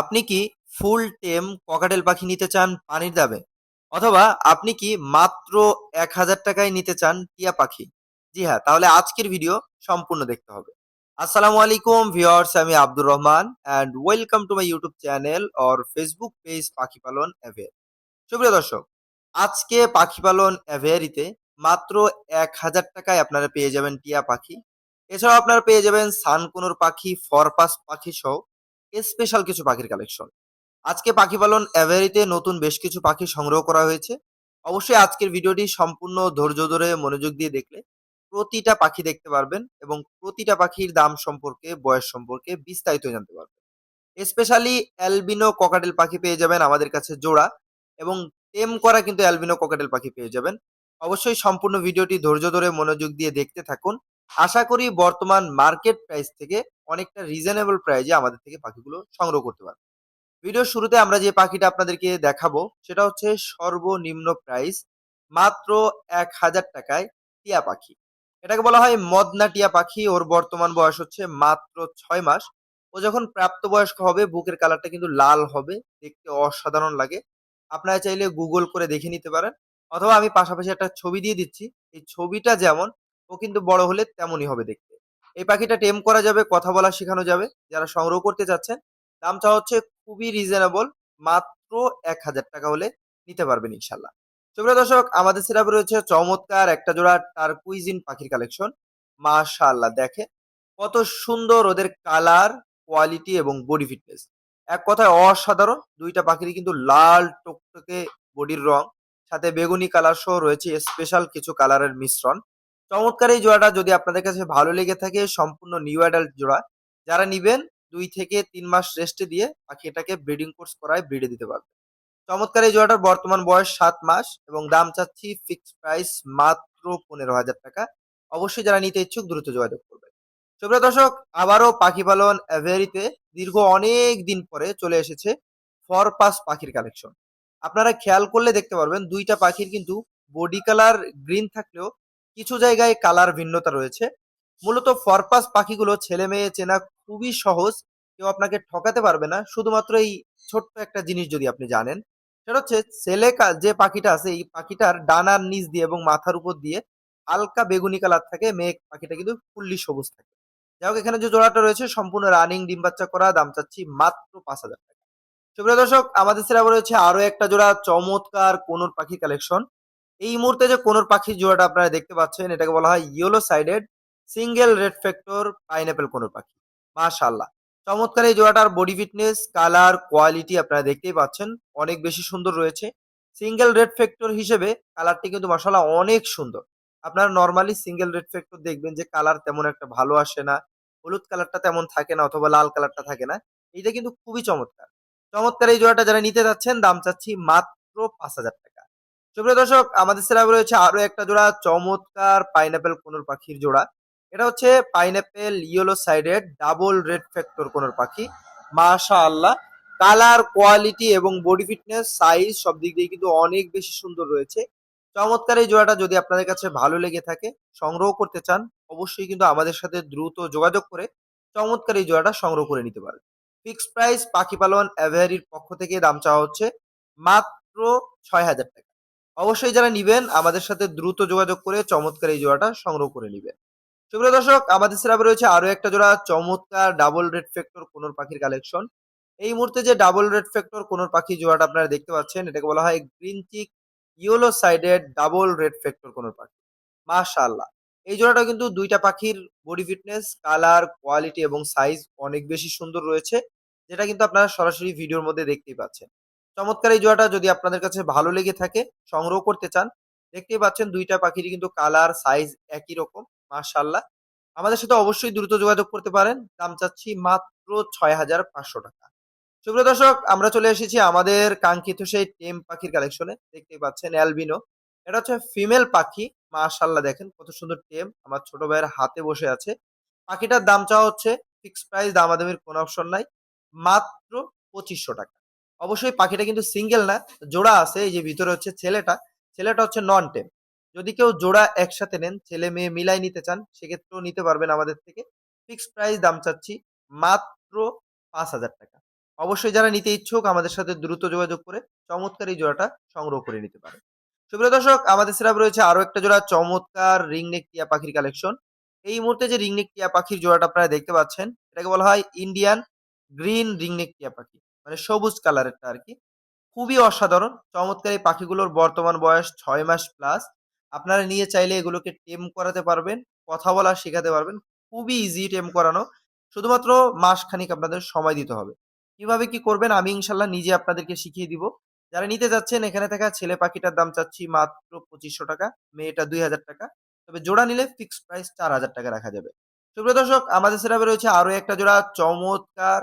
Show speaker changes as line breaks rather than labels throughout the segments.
আপনি কি ফুল টেম ককাটেল পাখি নিতে চান পানির দামে? অথবা আপনি কি মাত্র এক হাজার টাকায় নিতে চান টিয়া পাখি? জি হ্যাঁ তাহলে আজকের ভিডিও সম্পূর্ণ দেখতে হবে। আসসালামু আলাইকুম ভিউয়ার্স, আমি Abdur Rahman and welcome to my YouTube channel or Facebook page পাখি পালন অ্যাভেয়ার সুপ্রিয় দর্শক, আজকে পাখি পালন অ্যাভেয়ারিতে মাত্র এক হাজার টাকায় আপনারা পেয়ে যাবেন টিয়া পাখি। এছাড়াও আপনারা পেয়ে যাবেন সানকুনোর পাখি, ফরপাস পাখি সহ স্পেশাল কিছু পাখির কালেকশন আজকে পাখি পালন অ্যাভারিতে নতুন বেশ কিছু পাখি সংগ্রহ করা হয়েছে। অবশ্যই আজকের ভিডিওটি সম্পূর্ণ ধৈর্য ধরে মনোযোগ দিয়ে দেখলে প্রতিটা পাখি দেখতে পারবেন এবং প্রতিটা পাখির দাম সম্পর্কে, বয়স সম্পর্কে বিস্তারিত জানতে পারবেন। স্পেশালি অ্যালবিনো ককাটেল পাখি পেয়ে যাবেন আমাদের কাছে জোড়া এবং টেম করা কিন্তু অ্যালবিনো ককাটেল পাখি পেয়ে যাবেন। অবশ্যই সম্পূর্ণ ভিডিওটি ধৈর্য ধরে মনোযোগ দিয়ে দেখতে থাকুন। আশা করি বর্তমান মার্কেট প্রাইস থেকে অনেকটা রিজনেবল প্রাইজে আমাদের থেকে পাখিগুলো সংগ্রহ করতে পারবে। ভিডিওর শুরুতে আমরা যে পাখিটা আপনাদেরকে দেখাবো, সেটা হচ্ছে সর্বনিম্ন প্রাইস মাত্র এক হাজার টাকায় টিয়া পাখি। এটাকে বলা হয় মদনা টিয়া পাখি। ওর বর্তমান বয়স হচ্ছে মাত্র ছয় মাস। ও যখন প্রাপ্তবয়স্ক হবে, বুকের কালারটা কিন্তু লাল হবে, দেখতে অসাধারণ লাগে। আপনারা চাইলে গুগল করে দেখে নিতে পারেন। অথবা আমি পাশাপাশি একটা ছবি দিয়ে দিচ্ছি। এই ছবিটা যেমন ও কিন্তু বড় হলে তেমনই হবে দেখতে। এই পাখিটা টেম করা যাবে, কথা বলা শেখানো যাবে। যারা সংগ্রহ করতে চাচ্ছেন, দামটা হচ্ছে খুবই রিজনেবল মাত্র এক হাজার টাকা হলে নিতে পারবেন ইনশাল্লাহ। সুপ্রিয় দর্শক, আমাদের সেরাপে রয়েছে চমৎকার একটা জোড়া টার্কুইজিন পাখির কালেকশন মাশাআল্লাহ দেখে কত সুন্দর ওদের কালার কোয়ালিটি এবং বডি ফিটনেস এক কথায় অসাধারণ, দুইটা পাখিরই কিন্তু লাল টকটকে বডির রং সাথে বেগুনি কালার সহ রয়েছে স্পেশাল কিছু কালারের মিশ্রণ। চমৎকার এই জোড়াটা যদি আপনাদের কাছে ভালো লেগে থাকে, সম্পূর্ণ নিউ অ্যাডাল্ট জোড়া, যারা নিবেন দুই থেকে তিন মাস রেস্টে দিয়ে পাখি এটাকে ব্রিডিং কোর্স করায় ব্রিডে দিতে পারবে চমৎকার এই জোড়াটার বর্তমান বয়স সাত মাস এবং দাম চাচ্ছি ফিক্স প্রাইস মাত্র পনেরো হাজার টাকা। অবশ্যই যারা নিতে ইচ্ছুক দ্রুত যোগাযোগ করবে সুপ্রিয় দর্শক, আবারও পাখি পালন অ্যাভেরিতে দীর্ঘ অনেক দিন পরে চলে এসেছে ফর ফরপাস পাখির কালেকশন আপনারা খেয়াল করলে দেখতে পারবেন দুইটা পাখির কিন্তু বডি কালার গ্রিন থাকলেও কিছু জায়গায় কালার ভিন্নতা রয়েছে। মূলত ফরপাস পাখিগুলো ছেলে মেয়ে চেনা খুবই সহজ, কেউ আপনাকে ঠকাতে পারবে না। শুধুমাত্র এই ছোট্ট একটা জিনিস যদি আপনি জানেন, সেটা হচ্ছে ছেলে যে পাখিটা আছে, এই পাখিটার ডানার নিচ দিয়ে এবং মাথার উপর দিয়ে হালকা বেগুনি কালার থাকে মেয়ে পাখিটা কিন্তু ফুল্লি সবুজ থাকে। যাই হোক, এখানে যে জোড়াটা রয়েছে, সম্পূর্ণ রানিং, ডিম বাচ্চা করা, দাম চাচ্ছি মাত্র পাঁচ হাজার টাকা। সুপ্রিয় দর্শক, আমাদের সেরা রয়েছে আরও একটা জোড়া চমৎকার কোনোর পাখি কালেকশন। এই মুহূর্তে যে কোনোর পাখির জোড়াটা আপনারা দেখতে পাচ্ছেন, এটাকে বলা হয় yellow sided single red factor pineapple conure পাখি। মাশাআল্লাহ। চমৎকার এই জোড়াটার বডি ফিটনেস কালার কোয়ালিটি আপনারা দেখতেই পাচ্ছেন। অনেক বেশি সুন্দর রয়েছে। সিঙ্গেল রেড ফ্যাক্টর হিসেবে কালারটি কিন্তু মাশাআল্লাহ অনেক সুন্দর। আপনারা নর্মালি সিঙ্গেল রেড ফ্যাক্টর দেখবেন যে কালার তেমন একটা ভালো আসে না, হলুদ কালারটা তেমন থাকে না অথবা লাল কালারটা থাকে না। এইটা কিন্তু খুবই চমৎকার। চমৎকার এই জোড়াটা যারা নিতে যাচ্ছেন, দাম চাচ্ছি মাত্র পাঁচ হাজার টাকা। সুপ্রিয় দর্শক, আমাদের সেরা রয়েছে আরও একটা জোড়া চমৎকার পাইনাপেল কোনোর পাখির জোড়া। এটা হচ্ছে pineapple yellow sided double red factor conure পাখি। মাশা আল্লাহ কালার কোয়ালিটি এবং বডি ফিটনেস সাইজ সব দিক দিয়ে কিন্তু অনেক বেশি সুন্দর রয়েছে। চমৎকার এই জোড়াটা যদি আপনাদের কাছে ভালো লেগে থাকে, সংগ্রহ করতে চান, অবশ্যই কিন্তু আমাদের সাথে দ্রুত যোগাযোগ করে চমৎকার এই জোড়াটা সংগ্রহ করে নিতে পারেন। ফিক্সড প্রাইস পাখি পালন অ্যাভেয়ারির পক্ষ থেকে দাম চাওয়া হচ্ছে মাত্র ছয় হাজার টাকা। অবশ্যই যারা নিবেন, আমাদের সাথে দ্রুত যোগাযোগ করে চমৎকার এই জোড়াটা সংগ্রহ করে নিবেন। সুপ্রিয় দর্শক, আমাদের সেরাবে রয়েছে আরও একটা জোড়া চমৎকার ডাবল রেড ফ্যাক্টর কোনোর পাখির কালেকশন এই মুহূর্তে যে ডাবল রেড ফ্যাক্টর কোনোর পাখি জোড়াটা আপনারা দেখতে পাচ্ছেন, এটাকে বলা হয় green cheek yellow sided double red factor conure পাখি। মাশাআল্লাহ! এই জোড়াটা কিন্তু দুইটা পাখির বডি ফিটনেস কালার কোয়ালিটি এবং সাইজ অনেক বেশি সুন্দর রয়েছে, যেটা কিন্তু আপনারা সরাসরি ভিডিওর মধ্যে দেখতেই পাচ্ছেন। চমৎকার এই জোড়াটা যদি আপনাদের কাছে ভালো লেগে থাকে, সংগ্রহ করতে চান, দেখতেই পাচ্ছেন দুইটা পাখিরই কিন্তু কালার, সাইজ একই রকম, মাশাআল্লাহ। আমাদের সাথে অবশ্যই দ্রুত যোগাযোগ করতে পারেন। দাম চাচ্ছি মাত্র ছয় হাজার পাঁচশো টাকা। সুপ্রিয় দর্শক, আমরা চলে এসেছি আমাদের কাঙ্ক্ষিত সেই টেম পাখির কালেকশনে দেখতেই পাচ্ছেন অ্যালবিনো। এটা হচ্ছে ফিমেল পাখি। মাশাআল্লাহ দেখেন কত সুন্দর টেম। আমার ছোট ভাইয়ের হাতে বসে আছে। পাখিটার দাম চাওয়া হচ্ছে ফিক্স প্রাইস দামাদামির কোনো অপশন নাই। মাত্র পঁচিশশো টাকা। অবশ্যই পাখিটা কিন্তু সিঙ্গেল না, জোড়া আছে, এই যে ভিতরে হচ্ছে ছেলেটা ছেলেটা হচ্ছে নন টেম যদি কেউ জোড়া একসাথে নেন, ছেলে মেয়ে মিলাই নিতে চান, সেক্ষেত্রেও নিতে পারবেন আমাদের থেকে। ফিক্সড প্রাইস দাম চাচ্ছি মাত্র পাঁচ হাজার টাকা। অবশ্যই যারা নিতে ইচ্ছুক, আমাদের সাথে দ্রুত যোগাযোগ করে চমৎকার এই জোড়াটা সংগ্রহ করে নিতে পারে সুপ্রিয় দর্শক, আমাদের সেরাপ রয়েছে আরও একটা জোড়া, চমৎকার রিংনেক টিয়া পাখির কালেকশন এই মুহূর্তে যে রিংনেক টিয়া পাখির জোড়াটা আপনারা দেখতে পাচ্ছেন, এটাকে বলা হয় ইন্ডিয়ান গ্রিন রিংনেক টিয়া পাখি। মানে সবুজ কালারেরটা আর কি খুবই অসাধারণ। চমৎকার এই পাখিগুলোর বর্তমান বয়স ছয় মাস প্লাস আপনারা নিয়ে চাইলে এগুলোকে টেম করাতে পারবেন, কথা বলা শেখাতে পারবেন। খুবই ইজি টেম করানো। শুধুমাত্র মাস খানিক আপনাদের সময় দিতে হবে। কীভাবে কি করবেন আমি ইনশাল্লাহ নিজে আপনাদেরকে শিখিয়ে দিব। যারা নিতে যাচ্ছেন, এখানে থাকা ছেলে পাখিটার দাম চাচ্ছি মাত্র পঁচিশশো টাকা, মেয়েটা দুই হাজার টাকা। তবে জোড়া নিলে ফিক্সড প্রাইস চার হাজার টাকা রাখা যাবে। সুপ্রিয় দর্শক, আমাদের সেরাবে রয়েছে আরও একটা জোড়া চমৎকার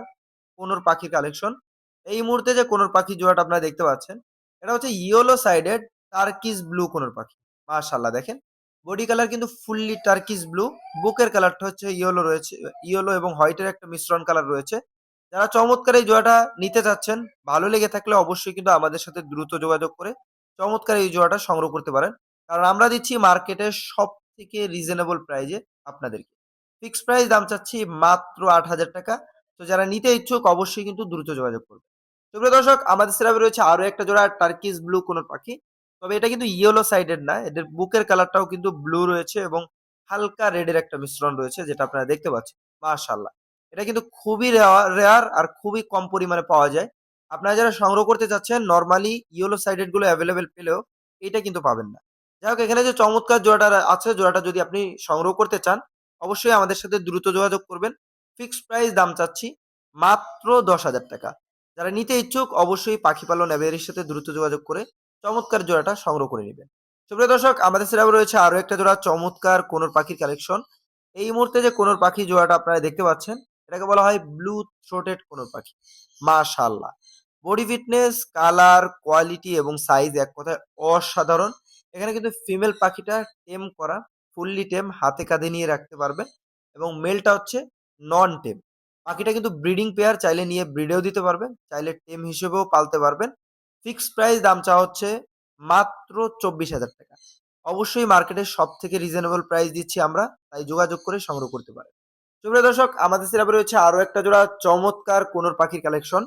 কোনোর পাখির কালেকশন এই মুহূর্তে যে কোনোর পাখি জোড়াটা আপনারা দেখতে পাচ্ছেন, এটা হচ্ছে yellow sided turquoise blue conure পাখি। মাশাল্লাহ দেখেন। বডি কালার কিন্তু ফুললি টার্কিস ব্লু বুকের কালারটা হচ্ছে ইয়েলো রয়েছে ইয়েলো এবং হোয়াইটের একটা মিশ্রণ কালার রয়েছে। যারা চমৎকার এই জোড়াটা নিতে চাচ্ছেন, ভালো লেগে থাকলে অবশ্যই কিন্তু আমাদের সাথে দ্রুত যোগাযোগ করে চমৎকার এই জোড়াটা সংগ্রহ করতে পারেন। কারণ আমরা দিচ্ছি মার্কেটে সব থেকে রিজনেবল প্রাইজে আপনাদেরকে। ফিক্স প্রাইস দাম চাচ্ছি মাত্র আট হাজার টাকা। তো যারা নিতে ইচ্ছুক, অবশ্যই কিন্তু দ্রুত যোগাযোগ করবে সুপ্রিয় দর্শক, আমাদের সেরাবে রয়েছে আরও একটা জোড়া টার্কিস ব্লু কোনো পাখি। তবে এটা কিন্তু ইয়েলো সাইডের না, এদের বুকের কালারটাও কিন্তু ব্লু রয়েছে এবং হালকা রেডের একটা মিশ্রণ রয়েছে, যেটা আপনারা দেখতে পাচ্ছেন। মাশাল্লাহ এটা কিন্তু খুবই রেয়ার আর খুবই কম পরিমাণে পাওয়া যায়। আপনারা যারা সংগ্রহ করতে চাচ্ছেন নর্মালি ইয়েলো সাইডেডগুলো অ্যাভেলেবেল পেলেও এটা কিন্তু পাবেন না। যাই হোক, এখানে যে চমৎকার জোড়াটা আছে, জোড়াটা যদি আপনি সংগ্রহ করতে চান, অবশ্যই আমাদের সাথে দ্রুত যোগাযোগ করবেন। ফিক্সড প্রাইস দাম চাচ্ছি মাত্র দশ হাজার টাকা। যারা নিতে ইচ্ছুক, অবশ্যই পাখি পালন অ্যাভেয়ারির সাথে দ্রুত যোগাযোগ করে চমৎকার জোড়াটা সংগ্রহ করে নেবেন। সুপ্রিয় দর্শক, আমাদের সেরাবে রয়েছে আরও একটা জোড়া চমৎকার কোনোর পাখির কালেকশন এই মুহূর্তে যে কোনোর পাখি জোড়াটা আপনারা দেখতে পাচ্ছেন, এটাকে বলা হয় ব্লু থ্রোটেড কোনোর পাখি। মাশাল্লাহ বডি ফিটনেস কালার কোয়ালিটি এবং সাইজ এক কথায় অসাধারণ। এখানে কিন্তু ফিমেল পাখিটা টেম করা ফুললি টেম হাতে কাঁধে নিয়ে রাখতে পারবেন এবং মেলটা হচ্ছে নন টেম পাখিটা কিন্তু ব্রিডিং পেয়ার চাইলে নিয়ে ব্রিডেও দিতে পারবেন, চাইলে টেম হিসেবেও পালতে পারবেন। ফিক্স প্রাইস দাম চা হচ্ছে মাত্র চব্বিশ হাজার টাকা। অবশ্যই মার্কেটের সব থেকে রিজনেবল প্রাইস দিচ্ছি আমরা, তাই যোগাযোগ করে সংগ্রহ করতে পারেন। সুপ্রিয় দর্শক, আমাদের সিরাপে রয়েছে আরও একটা জোড়া চমৎকার কোনোর পাখির কালেকশন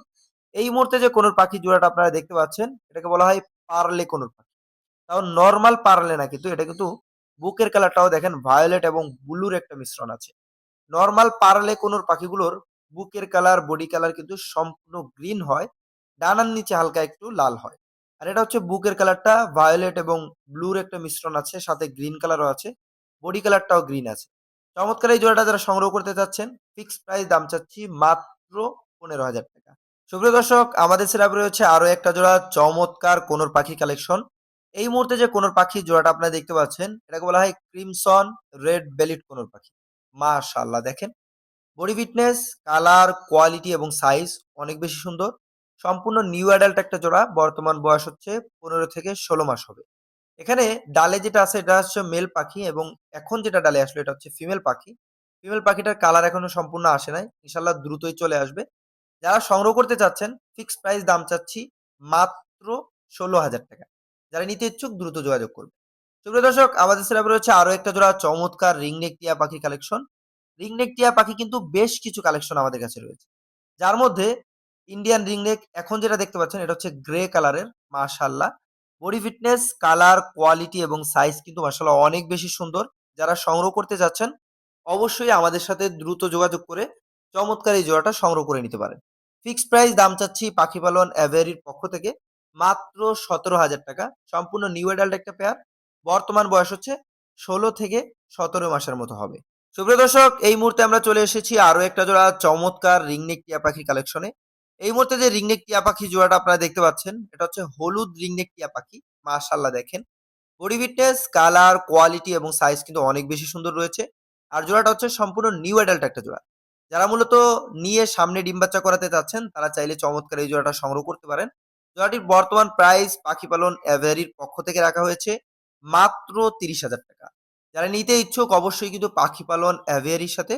এই মুহূর্তে যে কোনোর পাখি জোড়াটা আপনারা দেখতে পাচ্ছেন, এটাকে বলা হয় পার্লে কোনোর পাখি। তাও নর্মাল পার্লে না কিন্তু, এটা কিন্তু বুকের কালারটাও দেখেন ভায়োলেট এবং ব্লুর একটা মিশ্রণ আছে। নর্মাল পার্লে কোনোর পাখিগুলোর বুকের কালার বডি কালার কিন্তু সম্পূর্ণ গ্রিন হয়। ডানার নিচে হালকা একটু লাল হয়। আর এটা হচ্ছে বুকের কালারটা ভায়োলেট এবং ব্লুর একটা মিশ্রণ আছে, সাথে গ্রিন কালারও আছে বডি কালারটাও গ্রিন আছে। চমৎকার এই জোড়াটা যারা সংগ্রহ করতে চাচ্ছেন ফিক্সড প্রাইস দাম চাচ্ছি মাত্র পনেরো হাজার টাকা। সুপ্রিয় দর্শক, আমাদের সেরাপে রয়েছে আরও একটা জোড়া চমৎকার কোনোর পাখি কালেকশন এই মুহূর্তে যে কোনোর পাখি জোড়াটা আপনারা দেখতে পাচ্ছেন, এটাকে বলা হয় ক্রিমসন রেড বেলিট কোনোর পাখি। মাশাল্লাহ দেখেন। বডি ফিটনেস, কালার, কোয়ালিটি এবং সাইজ অনেক বেশি সুন্দর। সম্পূর্ণ নিউ অ্যাডাল্ট একটা জোড়া, বর্তমান বয়স হচ্ছে পনেরো থেকে ষোলো মাস হবে। এখানে ডালে যেটা আছে, এটা হচ্ছে মেল পাখি এবং এখন যেটা ডালে আসলো, এটা হচ্ছে ফিমেল পাখি। ফিমেল পাখিটার কালার এখনও সম্পূর্ণ আসে নাই ইনশাল্লাহ দ্রুতই চলে আসবে। যারা সংগ্রহ করতে চাচ্ছেন ফিক্সড প্রাইস দাম চাচ্ছি মাত্র ষোলো হাজার টাকা। যারা নিতে ইচ্ছুক, দ্রুত যোগাযোগ করবে সুপ্রিয় দর্শক, আমাদের সেরাপে রয়েছে আরও একটা জোড়া চমৎকার রিংনেক টিয়া পাখি কালেকশন। রিংনেক টিয়া পাখি কিন্তু বেশ কিছু কালেকশন আমাদের কাছে রয়েছে। যার মধ্যে ইন্ডিয়ান রিংনেক এখন যেটা দেখতে পাচ্ছেন, এটা হচ্ছে গ্রে কালারের মাশাল্লাহ বডি ফিটনেস, কালার, কোয়ালিটি এবং সাইজ কিন্তু মাশাল্লাহ অনেক বেশি সুন্দর। যারা সংগ্রহ করতে যাচ্ছেন অবশ্যই আমাদের সাথে দ্রুত যোগাযোগ করে চমৎকার এই জোড়াটা সংগ্রহ করে নিতে পারেন। ফিক্সড প্রাইস দাম চাচ্ছি পাখি পালন অ্যাভেরির পক্ষ থেকে মাত্র সতেরো হাজার টাকা। সম্পূর্ণ নিউ অ্যাডাল্ট একটা পেয়ার। বর্তমান বয়স হচ্ছে ষোলো থেকে সতেরো মাসের মতো হবে। সুপ্রিয় দর্শক, এই মুহূর্তে আমরা চলে এসেছি আরও একটা জোড়া চমৎকার রিংনেক টিয়া পাখি কালেকশনে এই মুহূর্তে যে রিংনেক টিয়া পাখি জোড়াটা আপনারা দেখতে পাচ্ছেন, এটা হচ্ছে হলুদ রিংনেক টিয়া পাখি। মাশাল্লাহ দেখেন। বডি ফিটনেস, কালার, কোয়ালিটি এবং সাইজ কিন্তু অনেক বেশি সুন্দর রয়েছে। আর জোড়াটা হচ্ছে সম্পূর্ণ নিউ অ্যাডাল্ট একটা জোড়া। যারা মূলত নিয়ে সামনে ডিম বাচ্চা করাতে চাচ্ছেন, তারা চাইলে চমৎকার এই জোড়াটা সংগ্রহ করতে পারেন। জোড়াটির বর্তমান প্রাইস পাখি পালন অ্যাভেরির পক্ষ থেকে রাখা হয়েছে। মাত্র তিরিশ হাজার টাকা। যারা নিতে ইচ্ছুক অবশ্যই কিন্তু পাখি পালন অ্যাভিয়ারির সাথে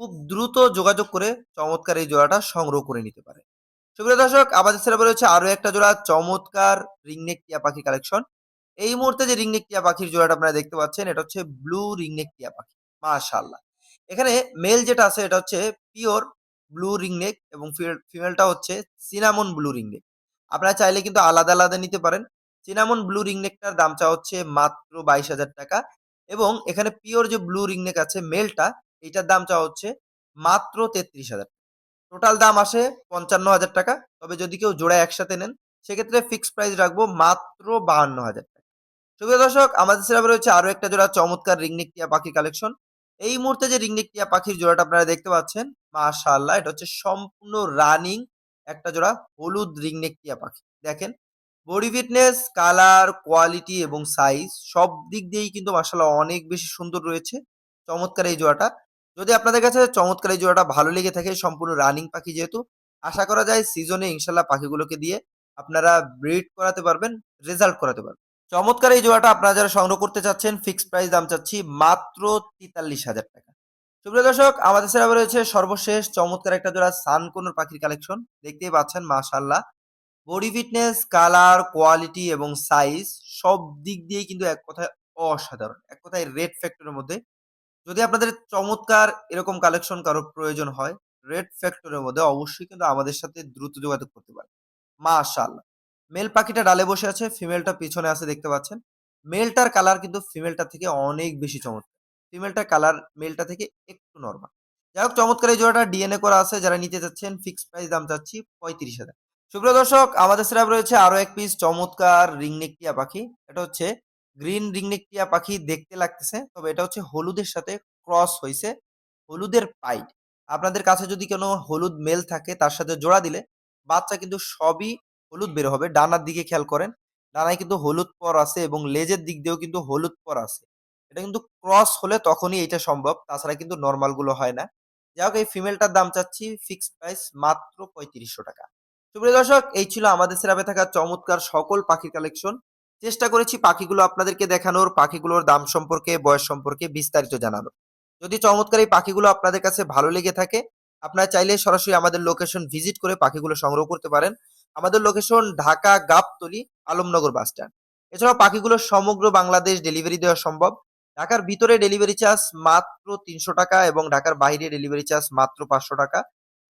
খুব দ্রুত যোগাযোগ করে চমৎকার এই জোড়াটা সংগ্রহ করে নিতে পারে। সুপ্রিয় দর্শক, আমাদের সেরা রয়েছে আরও একটা জোড়া চমৎকার রিংনেক টিয়া পাখি কালেকশন এই মুহূর্তে যে রিংনেক টিয়া পাখির জোড়াটা আপনারা দেখতে পাচ্ছেন, এটা হচ্ছে ব্লু রিংনেক টিয়া পাখি। মাশাল্লাহ এখানে মেল যেটা আছে, এটা হচ্ছে পিওর ব্লু রিংনেক এবং ফিমেলটা হচ্ছে সিনামন ব্লু রিংনেক আপনারা চাইলে কিন্তু আলাদা আলাদা নিতে পারেন। সিনামন ব্লু রিংনেকটার দাম চা হচ্ছে মাত্র বাইশ হাজার টাকা এবং এখানে পিওর যে ব্লু রিংনেক আছে মেলটা এইটার দাম চা হচ্ছে মাত্র তেত্রিশ হাজার টোটাল দাম আসে পঞ্চান্ন হাজার টাকা, তবে যদি কেউ জোড়া একসাথে নেন, সেক্ষেত্রে ফিক্সড প্রাইস রাখব মাত্র বাহান্ন হাজার টাকা। সুপ্রিয় দর্শক, আমাদের সেরাবে রয়েছে আরও একটা জোড়া চমৎকার রিংনিক টিয়া পাখি কালেকশন এই মুহূর্তে যে রিংনিক টিয়া পাখির জোড়াটা আপনারা দেখতে পাচ্ছেন, মাশাআল্লাহ, এটা হচ্ছে সম্পূর্ণ রানিং একটা জোড়া হলুদ রিংনেক টিয়া পাখি দেখেন বডি ফিটনেস কালার কোয়ালিটি এবং সাইজ সব দিক দিয়েই কিন্তু মাশাআল্লাহ অনেক বেশি সুন্দর রয়েছে। চমৎকার এই জোড়াটা। যদি আপনাদের কাছে চমৎকার এই জোড়াটা ভালো লেগে থাকে, সম্পূর্ণ রানিং পাখি যেহেতু, আশা করা যায় সিজনে ইনশাল্লাহ পাখিগুলোকে দিয়ে আপনারা ব্রিড করাতে পারবেন রেজাল্ট করাতে পারবেন। চমৎকার এই জোড়াটা আপনারা যারা সংগ্রহ করতে চাচ্ছেন ফিক্সড প্রাইস দাম চাচ্ছি মাত্র তেতাল্লিশ হাজার টাকা। সুপ্রিয় দর্শক, আমাদের সেরা রয়েছে সর্বশেষ চমৎকার একটা জোড়া সানকোনোর পাখির কালেকশন দেখতেই পাচ্ছেন মাশাল্লাহ বডি ফিটনেস কালার কোয়ালিটি এবং সাইজ সব দিক দিয়েই কিন্তু এক কথায় অসাধারণ। এক কথায় রেড ফ্যাক্টরের মধ্যে। যদি আপনাদের চমৎকার এরকম কালেকশন কারও প্রয়োজন হয় রেড ফ্যাক্টরের মধ্যে অবশ্যই কিন্তু আমাদের সাথে দ্রুত যোগাযোগ করতে পারেন। মাশাআল্লাহ। মেল পাখিটা ডালে বসে আছে ফিমেলটা পিছনে আছে, দেখতে পাচ্ছেন? মেলটার কালার কিন্তু ফিমেলটা থেকে অনেক বেশি চমৎকার। ফিমেলটার কালার মেলটা থেকে একটু নর্মাল যাই হোক, চমৎকার এই জোড়াটা ডিএনএ করা আছে। যারা নিতে চাচ্ছেন ফিক্সড প্রাইস দাম চাচ্ছি পঁয়ত্রিশ হাজার। সুপ্রিয় দর্শক, আমাদের সেরাপ রয়েছে আরও এক পিস চমৎকার রিংনেক টিয়া পাখি। এটা হচ্ছে গ্রিন রিংনেক টিয়া পাখি দেখতে লাগতেছে, তবে এটা হচ্ছে হলুদের সাথে ক্রস হয়েছে হলুদের পাইট আপনাদের কাছে যদি কোনো হলুদ মেল থাকে, তার সাথে জোড়া দিলে বাচ্চা কিন্তু সবই হলুদ বের হবে। ডানার দিকে খেয়াল করেন, ডানায় কিন্তু হলুদ পর আছে এবং লেজের দিক দিয়েও কিন্তু হলুদ পর আছে। এটা কিন্তু ক্রস হলে তখনই এটা সম্ভব, তাছাড়া কিন্তু নর্মালগুলো হয় না। যাই হোক, এই ফিমেলটার দাম চাচ্ছি ফিক্সড প্রাইস মাত্র পঁয়ত্রিশশো টাকা। সুপ্রিয় দর্শক, এই ছিল আমাদের সেরাপে থাকা চমৎকার সকল পাখির কালেকশন চেষ্টা করেছি পাখিগুলো আপনাদেরকে দেখানোর, পাখিগুলোর দাম সম্পর্কে, বয়স সম্পর্কে বিস্তারিত জানানোর। যদি চমৎকার এই পাখিগুলো আপনাদের কাছে ভালো লেগে থাকে, আপনারা চাইলে সরাসরি আমাদের লোকেশন ভিজিট করে পাখিগুলো সংগ্রহ করতে পারেন। আমাদের location Dhaka Gabtali, Alamnagar bus stand এছাড়াও পাখিগুলো সমগ্র বাংলাদেশ ডেলিভারি দেওয়া সম্ভব। ঢাকার ভিতরে ডেলিভারি চার্জ মাত্র তিনশো টাকা এবং ঢাকার বাইরে ডেলিভারি চার্জ মাত্র পাঁচশো টাকা।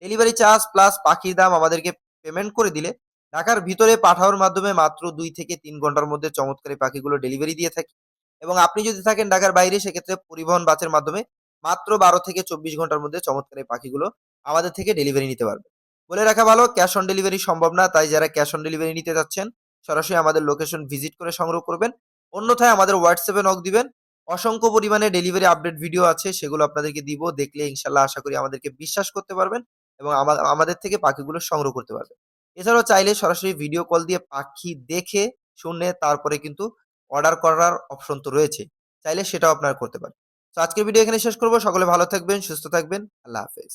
ডেলিভারি চার্জ প্লাস পাখির দাম আমাদেরকে পেমেন্ট করে দিলে ঢাকার ভিতরে পাঠানোর মাধ্যমে মাত্র দুই থেকে তিন ঘণ্টার মধ্যে চমৎকার পাখিগুলো ডেলিভারি দিয়ে থাকি। এবং আপনি যদি থাকেন ঢাকার বাইরে, সেক্ষেত্রে পরিবহন বাসের মাধ্যমে মাত্র বারো থেকে চব্বিশ ঘণ্টার মধ্যে চমৎকার পাখিগুলো আমাদের থেকে ডেলিভারি নিতে পারবে। বলে রাখা ভালো ক্যাশ অন ডেলিভারি সম্ভব না, তাই যারা ক্যাশ অন ডেলিভারি নিতে যাচ্ছেন, সরাসরি আমাদের লোকেশন ভিজিট করে সংগ্রহ করবেন। অন্যথায় আমাদের হোয়াটসঅ্যাপে নক দিবেন। অসংখ্য পরিমাণে ডেলিভারি আপডেট ভিডিও আছে, সেগুলো আপনাদেরকে দিব। দেখলে ইনশাল্লাহ আশা করি আমাদেরকে বিশ্বাস করতে পারবেন। এবং আমাদের থেকে পাখিগুলো সংগ্রহ করতে পারবে। এছাড়াও চাইলে সরাসরি ভিডিও কল দিয়ে পাখি দেখে, শুনে তারপরে কিন্তু অর্ডার করার অপশন তো রয়েছে। চাইলে সেটাও আপনারা করতে পারেন। তো আজকের ভিডিও এখানে শেষ করব। সকলে ভালো থাকবেন, সুস্থ থাকবেন। আল্লাহ হাফেজ।